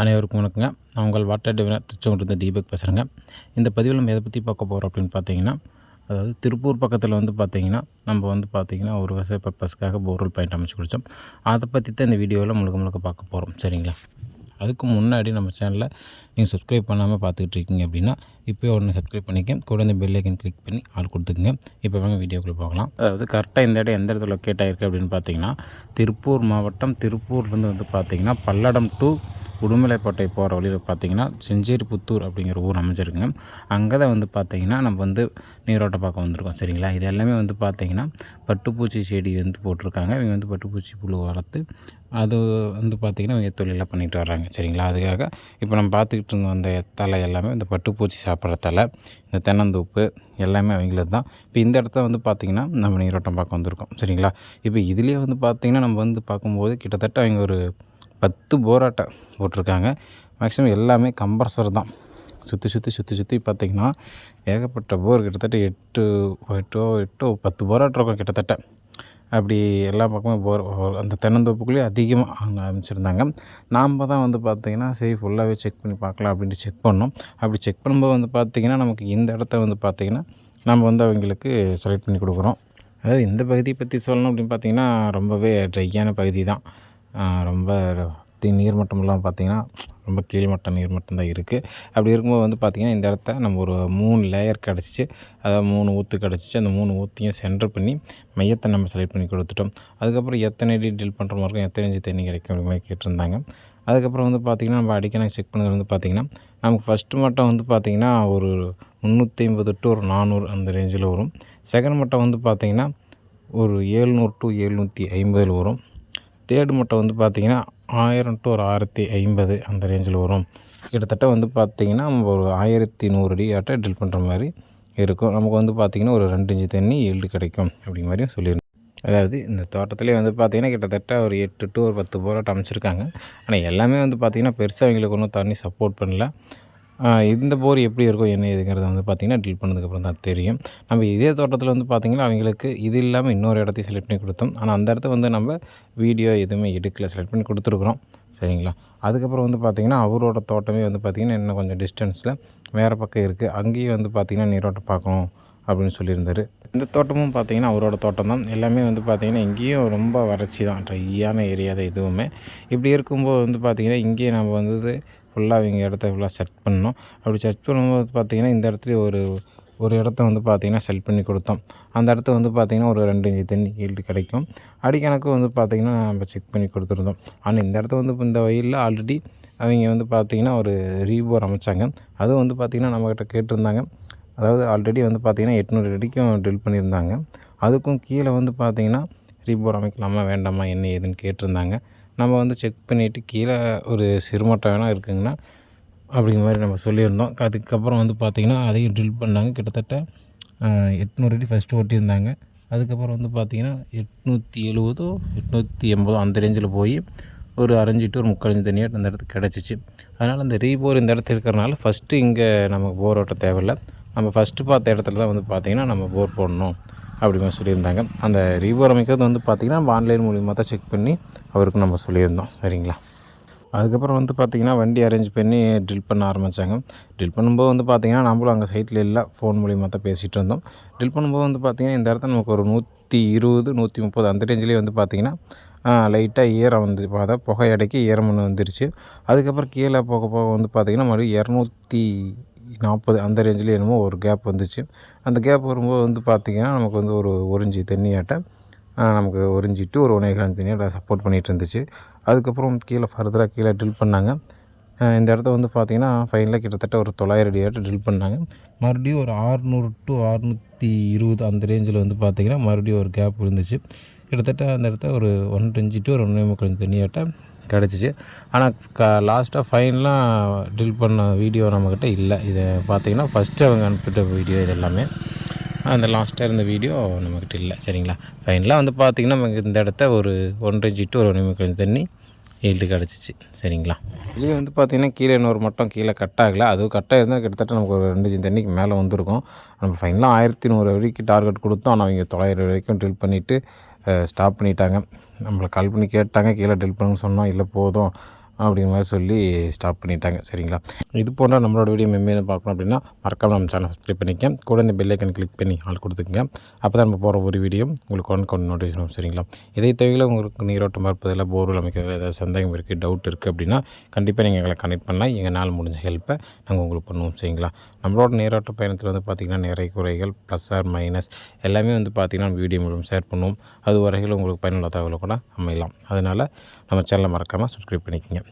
அனைவருக்கும் வணக்கங்க. நான் உங்கள் வாட்டர் டிவினர் திருச்செங்கோட்டில் தீபக் பேசுகிறேங்க இந்த பதிவில் நம்ம எதை பற்றி பார்க்க போகிறோம் அப்படின்னு பார்த்தீங்கன்னா அதாவது திருப்பூர் பக்கத்தில் வந்து பார்த்தீங்கன்னா நம்ம வந்து பார்த்தீங்கன்னா ஒரு விவசாய பர்பஸ்க்காக போர்வெல் பாயிண்ட் அமைச்சு கொடுத்தோம். அதை பற்றி தான் இந்த வீடியோவில் முழுக்க முழுக்க பார்க்க போகிறோம் சரிங்களா? அதுக்கு முன்னாடி நம்ம சேனலை நீங்கள் சப்ஸ்கிரைப் பண்ணாமல் பார்த்துக்கிட்டு இருக்கீங்க அப்படின்னா இப்போ உடனே சப்ஸ்கிரைப் பண்ணிக்க. கூட இந்த பெல் ஐக்கன் கிளிக் பண்ணி ஆள் கொடுத்துக்குங்க. இப்போ வாங்க வீடியோக்குள்ளே போகலாம். அதாவது கரெக்டாக இந்த இடம் எந்த இடத்துல லொக்கேட் ஆகிருக்கு அப்படின்னு பார்த்தீங்கன்னா திருப்பூர் மாவட்டம் திருப்பூர்லேருந்து வந்து பார்த்தீங்கன்னா பல்லடம் டு உடுமலைப்பேட்டை போகிற வழியில் பார்த்தீங்கன்னா செஞ்சேரி புத்தூர் அப்படிங்கிற ஊர் அமைஞ்சிருக்குங்க. அங்கே தான் வந்து பார்த்தீங்கன்னா நம்ம வந்து நீரோட்ட பார்க்க வந்திருக்கோம். சரிங்களா? இது எல்லாமே வந்து பார்த்தீங்கன்னா பட்டுப்பூச்சி செடி வந்து போட்டிருக்காங்க. இவங்க வந்து பட்டுப்பூச்சி புழு வளர்த்து அது வந்து பார்த்திங்கன்னா இவங்க தொழிலாக பண்ணிட்டு வராங்க. சரிங்களா? அதுக்காக இப்போ நம்ம பார்த்துக்கிட்டு இருந்த அந்த தலை எல்லாமே இந்த பட்டுப்பூச்சி சாப்பிட்ற தலை இந்த தென்னந்தோப்பு எல்லாமே அவங்களது தான் இப்போ இந்த இடத்த வந்து பார்த்திங்கன்னா நம்ம நீரோட்டம் பார்க்க வந்திருக்கோம். சரிங்களா? இப்போ இதுலேயே வந்து பார்த்திங்கன்னா நம்ம வந்து பார்க்கும்போது கிட்டத்தட்ட அவங்க ஒரு பத்து போராட்டை போட்டிருக்காங்க. மேக்ஸிமம் எல்லாமே கம்ப்ரஸர் தான். சுற்றி சுற்றி சுற்றி சுற்றி பார்த்திங்கன்னா ஏகப்பட்ட போர் கிட்டத்தட்ட எட்டு எட்டோ எட்டோ பத்து போராட்டம் இருக்கும் கிட்டத்தட்ட. அப்படி எல்லா பக்கமும் போர் அந்த தென்னந்தோப்புக்குள்ளேயே அதிகமாக அவங்க அமைச்சிருந்தாங்க. நாம் தான் வந்து பார்த்திங்கன்னா சரி ஃபுல்லாகவே செக் பண்ணி பார்க்கலாம் அப்படின்ட்டு செக் பண்ணோம். அப்படி செக் பண்ணும்போது வந்து பார்த்திங்கன்னா நமக்கு இந்த இடத்த வந்து பார்த்திங்கன்னா நம்ம வந்து அவங்களுக்கு செலக்ட் பண்ணி கொடுக்குறோம். அதாவது இந்த பகுதியை பற்றி சொல்லணும் அப்படின்னு பார்த்திங்கன்னா ரொம்பவே ட்ரையான பகுதி தான். ரொம்ப நீர்மட்டமெல்லாம் பார்த்திங்கன்னா ரொம்ப கீழ்மட்டம் நீர்மட்டம் தான் இருக்குது அப்படி இருக்கும்போது வந்து பார்த்திங்கன்னா இந்த இடத்த நம்ம ஒரு மூணு லேயர் கிடச்சிச்சு அதாவது மூணு ஊற்று கிடச்சிச்சு அந்த மூணு ஊற்றையும் சென்டர் பண்ணி மையத்தை நம்ம செலக்ட் பண்ணி கொடுத்துட்டோம். அதுக்கப்புறம் எத்தனை அடி டில் பண்ணுற மாதிரி இருக்கும் எத்தனை இன்ச்சு தண்ணி கிடைக்கும் அப்படி மாதிரி கேட்டிருந்தாங்க. அதுக்கப்புறம் வந்து பார்த்திங்கன்னா நம்ம அடிக்கடி செக் பண்ணுறது வந்து பார்த்திங்கன்னா நமக்கு ஃபஸ்ட்டு மட்டம் வந்து பார்த்திங்கன்னா ஒரு முந்நூற்றி ஐம்பது டு ஒரு நானூறு அந்த ரேஞ்சில் வரும். செகண்ட் மட்டம் வந்து பார்த்திங்கன்னா ஒரு ஏழ்நூறு டு எழுநூற்றி ஐம்பதில் வரும். தேர்டு மட்டம் வந்து பார்த்திங்கன்னா ஆயிரம் டு ஒரு ஆயிரத்தி ஐம்பது அந்த ரேஞ்சில் வரும். கிட்டத்தட்ட வந்து பார்த்திங்கன்னா நம்ம ஒரு ஆயிரத்தி நூறு அடி ஆட்ட ட்ரில் பண்ணுற மாதிரி இருக்கும். நமக்கு வந்து பார்த்திங்கன்னா ஒரு ரெண்டு இன்ச்சு தண்ணி ஈல்டு கிடைக்கும் அப்படிங்கிற மாதிரியும் சொல்லியிருந்தோம் அதாவது இந்த தோட்டத்துலேயே வந்து பார்த்திங்கன்னா கிட்டத்தட்ட ஒரு எட்டு டு ஒரு பத்து போராட்டம் அமைச்சிருக்காங்க. ஆனால் எல்லாமே வந்து பார்த்திங்கன்னா பெருசாக அவங்களுக்கு ஒன்றும் தண்ணி சப்போர்ட் பண்ணல. இந்த போர் எப்படி இருக்கும் என்ன இதுங்கிறத வந்து பார்த்திங்கன்னா ட்ரில் பண்ணதுக்கப்புறம் தான் தெரியும். நம்ம இதே தோட்டத்தில் வந்து பார்த்திங்கன்னா அவங்களுக்கு இது இல்லாமல் இன்னொரு இடத்தையும் செலக்ட் பண்ணி கொடுத்தோம். ஆனால் அந்த இடத்த வந்து நம்ம வீடியோ எதுவுமே எடுக்கல செலக்ட் பண்ணி கொடுத்துருக்குறோம். சரிங்களா? அதுக்கப்புறம் வந்து பார்த்திங்கன்னா அவரோட தோட்டமே வந்து பார்த்திங்கன்னா இன்னும் கொஞ்சம் டிஸ்டன்ஸில் வேறு பக்கம் இருக்குது அங்கேயும் வந்து பார்த்திங்கன்னா நீரோட்டம் பார்க்கணும் அப்படின்னு சொல்லியிருந்தார். இந்த தோட்டமும் பார்த்திங்கன்னா அவரோட தோட்டம் தான். எல்லாமே வந்து பார்த்திங்கன்னா இங்கேயும் ரொம்ப வறட்சி தான். ட்ரையான ஏரியா தான் எதுவுமே. இப்படி இருக்கும்போது வந்து பார்த்திங்கன்னா இங்கேயே நம்ம வந்து ஃபுல்லாக இவங்க இடத்த ஃபுல்லாக செட் பண்ணோம் அப்படி செட் பண்ணும்போது பார்த்திங்கன்னா இந்த இடத்துல ஒரு ஒரு இடத்த வந்து பார்த்திங்கன்னா செல் பண்ணி கொடுத்தோம். அந்த இடத்த வந்து பார்த்திங்கன்னா ஒரு ரெண்டு இஞ்சி தண்ணி ஈல்டு கிடைக்கும். அடிக்கணக்கு வந்து பார்த்திங்கன்னா நம்ம செக் பண்ணி கொடுத்துருந்தோம். ஆனால் இந்த இடத்த வந்து இந்த வயலில் ஆல்ரெடி அவங்க வந்து பார்த்திங்கன்னா ஒரு ரீபோர் அமைச்சாங்க. அதுவும் வந்து பார்த்திங்கன்னா நம்மக்கிட்ட கேட்டிருந்தாங்க. அதாவது ஆல்ரெடி வந்து பார்த்திங்கன்னா எட்நூறு அடிக்கும் ட்ரில் பண்ணியிருந்தாங்க. அதுக்கும் கீழே வந்து பார்த்திங்கன்னா ரீபோர் அமைக்கலாமா வேண்டாமா என்ன ஏதுன்னு கேட்டிருந்தாங்க. நம்ம வந்து செக் பண்ணிவிட்டு கீழே ஒரு சிறுமட்டம் வேணால் இருக்குங்கன்னா அப்படிங்கிற மாதிரி நம்ம சொல்லியிருந்தோம். அதுக்கப்புறம் வந்து பார்த்திங்கன்னா அதையும் ட்ரில் பண்ணாங்க. கிட்டத்தட்ட எட்நூறு அடி ஃபஸ்ட்டு ஓட்டியிருந்தாங்க. அதுக்கப்புறம் வந்து பார்த்திங்கன்னா எட்நூற்றி எழுபதோ எட்நூற்றி எண்பதோ அந்த ரேஞ்சில் போய் ஒரு அரைஞ்சிட்டு ஒரு முக்காலஞ்சு தண்ணியாக அந்த இடத்துக்கு கிடச்சிச்சு. அதனால் அந்த ரீபோர் இந்த இடத்துல இருக்கிறனால ஃபஸ்ட்டு இங்கே நமக்கு போர் ஓட்ட தேவையில்லை. நம்ம ஃபஸ்ட்டு பார்த்த இடத்துல தான் வந்து பார்த்திங்கன்னா நம்ம போர் போடணும். அப்படின்னு சொல்லியிருந்தாங்க. அந்த ரிவ்யூ அமைக்கிறது வந்து பார்த்திங்கன்னா நம்ம ஆன்லைன் மூலியமாக தான் செக் பண்ணி அவருக்கு நம்ம சொல்லியிருந்தோம். சரிங்களா? அதுக்கப்புறம் வந்து பார்த்திங்கன்னா வண்டி அரேஞ்ச் பண்ணி ட்ரில் பண்ண ஆரம்பித்தாங்க ட்ரில் பண்ணும்போது வந்து பார்த்திங்கன்னா நம்மளும் அங்கே சைட்டில் இல்லை ஃபோன் மூலியமாக தான் பேசிகிட்டு இருந்தோம். ட்ரில் பண்ணும்போது வந்து பார்த்திங்கன்னா இந்த இடத்துல நமக்கு ஒரு நூற்றி இருபது நூற்றி முப்பது அந்த ரேஞ்சிலே வந்து பார்த்திங்கன்னா லைட்டாக ஈரம் வந்து பார்த்தா புகை அடைக்கி ஈரம் ஒன்று வந்துருச்சு. அதுக்கப்புறம் கீழே போக போக வந்து பார்த்திங்கன்னா மறுபடியும் இரநூத்தி நாற்பது அந்த ரேஞ்சில் என்னமோ ஒரு கேப் வந்துச்சு. அந்த கேப் வரும்போது வந்து பார்த்திங்கன்னா நமக்கு வந்து ஒரு ஒரிஞ்சி தண்ணியாட்ட நமக்கு ஒரிஞ்சிட்டு ஒரு ஒன்றேகால் தண்ணியாக சப்போர்ட் பண்ணிகிட்டு இருந்துச்சு. அதுக்கப்புறம் கீழே ஃபர்தராக கீழே ட்ரில் பண்ணாங்க. இந்த இடத்த வந்து பார்த்திங்கன்னா ஃபைனலாக கிட்டத்தட்ட ஒரு தொள்ளாயிரம் அடியாட்ட ட்ரில் பண்ணாங்க. மறுபடியும் ஒரு ஆறுநூறு டு அறுநூற்றி இருபது அந்த ரேஞ்சில் வந்து பார்த்திங்கன்னா மறுபடியும் ஒரு கேப் இருந்துச்சு. கிட்டத்தட்ட அந்த இடத்த ஒரு ஒன்றரை டு ஒரு ஒன்றே முக்கால் தண்ணியாட்ட கிடச்சிச்சு. ஆனால் க லாஸ்ட்டாக ஃபைனலாக ட்ரில் பண்ண வீடியோ நம்மக்கிட்ட இல்லை. இதை பார்த்தீங்கன்னா ஃபஸ்ட்டு அவங்க அனுப்பிட்ட வீடியோ இது எல்லாமே. அந்த லாஸ்ட்டாக இருந்த வீடியோ நம்மக்கிட்ட இல்லை. சரிங்களா? ஃபைனலாக வந்து பார்த்திங்கன்னா நமக்கு இந்த இடத்த ஒரு ஒன்றரை ஜிட்டு ஒரு நிமிடம் தண்ணி ஈல்டு கிடச்சிச்சு. சரிங்களா? இதுலேயே வந்து பார்த்திங்கன்னா கீழே இன்னொரு மட்டும் கீழே கட் ஆகலை. அதுவும் கட்டாக இருந்தால் கிட்டத்தட்ட நமக்கு ஒரு ரெண்டு ஜி தண்ணிக்கு மேலே வந்திருக்கும். நம்ம ஃபைனலாக ஆயிரத்தி நூறு வரைக்கும் டார்கெட் கொடுத்தோம். ஆனால் அவங்க தொள்ளாயிரம் வரைக்கும் ட்ரில் பண்ணிவிட்டு ஸ்டாப் பண்ணிட்டாங்க. நம்மளை கால் பண்ணி கேட்டாங்க. கீழே டெல் பண்ணுன்னு சொன்னோம். இல்லை போதும். அப்படிங்கிற மாதிரி சொல்லி ஸ்டாப் பண்ணிட்டாங்க. சரிங்களா? இது போன்ற நம்மளோட வீடியோ மெம்மேலும் பார்க்கணும் அப்படின்னா மறக்காம நம்ம சேனல் சப்ஸ்கிரைப் பண்ணிக்க. கூட இந்த பெல்லைக்கன் கிளிக் பண்ணி ஆள் கொடுத்துக்கங்க. அப்போ தான் நம்ம போகிற ஒரு வீடியோ உங்களுக்கு ஒன்று கொண்டு நோட்டிஃபிகேஷன் வரும். சரிங்களா? இதை தவிர உங்களுக்கு நீரோட்டம் இருப்பதில் போர்வெல் அமைக்கிறது ஏதாவது சந்தேகம் இருக்குது டவுட் இருக்குது அப்படின்னா கண்டிப்பாக நீங்கள் எங்களை கனெக்ட் பண்ணால் எங்கள் நாள் முடிஞ்ச ஹெல்ப்பை நாங்கள் உங்களுக்கு பண்ணுவோம். சரிங்களா? நம்மளோட நீரோட்ட பயணத்தில் வந்து பார்த்திங்கன்னா நிறைய குறைகள் ப்ளஸ் ஆர் மைனஸ் எல்லாமே வந்து பார்த்திங்கன்னா வீடியோ மூலம் ஷேர் பண்ணுவோம். அது வரையில் உங்களுக்கு பயனுள்ள தகவலை கூட அமையலாம். அதனால் நம்ம சேனலை மறக்காமல் சப்ஸ்கிரைப் பண்ணிக்கோங்க.